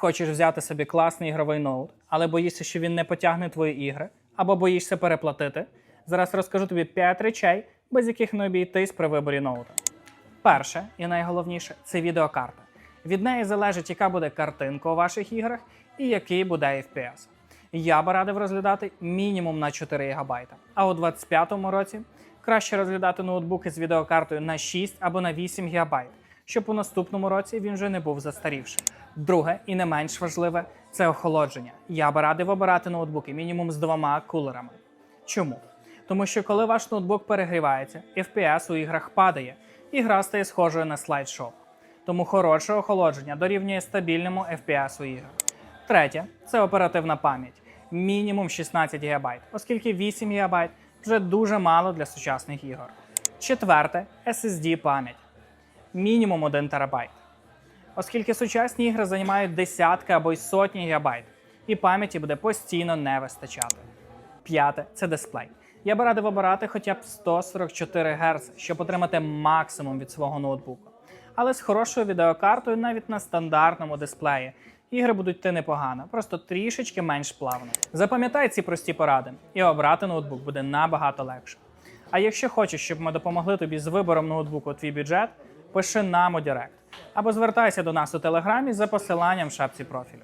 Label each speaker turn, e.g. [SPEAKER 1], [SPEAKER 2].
[SPEAKER 1] Хочеш взяти собі класний ігровий ноут, але боїшся, що він не потягне твої ігри, або боїшся переплатити. Зараз розкажу тобі 5 речей, без яких не обійтись при виборі ноута. Перше і найголовніше це відеокарта. Від неї залежить, яка буде картинка у ваших іграх і який буде FPS. Я би радив розглядати мінімум на 4 ГБ, а у 2025 році краще розглядати ноутбуки з відеокартою на 6 або на 8 ГБ, щоб у наступному році він вже не був застарівшим. Друге і не менш важливе це охолодження. Я би радив обирати ноутбуки мінімум з двома кулерами. Чому? Тому що коли ваш ноутбук перегрівається, FPS у іграх падає, і гра стає схожою на слайд-шоу. Тому хороше охолодження дорівнює стабільному FPS у іграх. Третє це оперативна пам'ять. Мінімум 16 ГБ, оскільки 8 ГБ вже дуже мало для сучасних ігор. Четверте SSD пам'ять. Мінімум 1 ТБ. Оскільки сучасні ігри займають десятки або й сотні гігабайт, і пам'яті буде постійно не вистачати. П'яте це дисплей. Я би радив обирати хоча б 144 Гц, щоб отримати максимум від свого ноутбуку. Але з хорошою відеокартою навіть на стандартному дисплеї ігри будуть йти непогано, просто трішечки менш плавно. Запам'ятай ці прості поради, і обрати ноутбук буде набагато легше. А якщо хочеш, щоб ми допомогли тобі з вибором ноутбуку твій бюджет, пиши нам у Директ або звертайся до нас у телеграмі за посиланням в шапці профілю.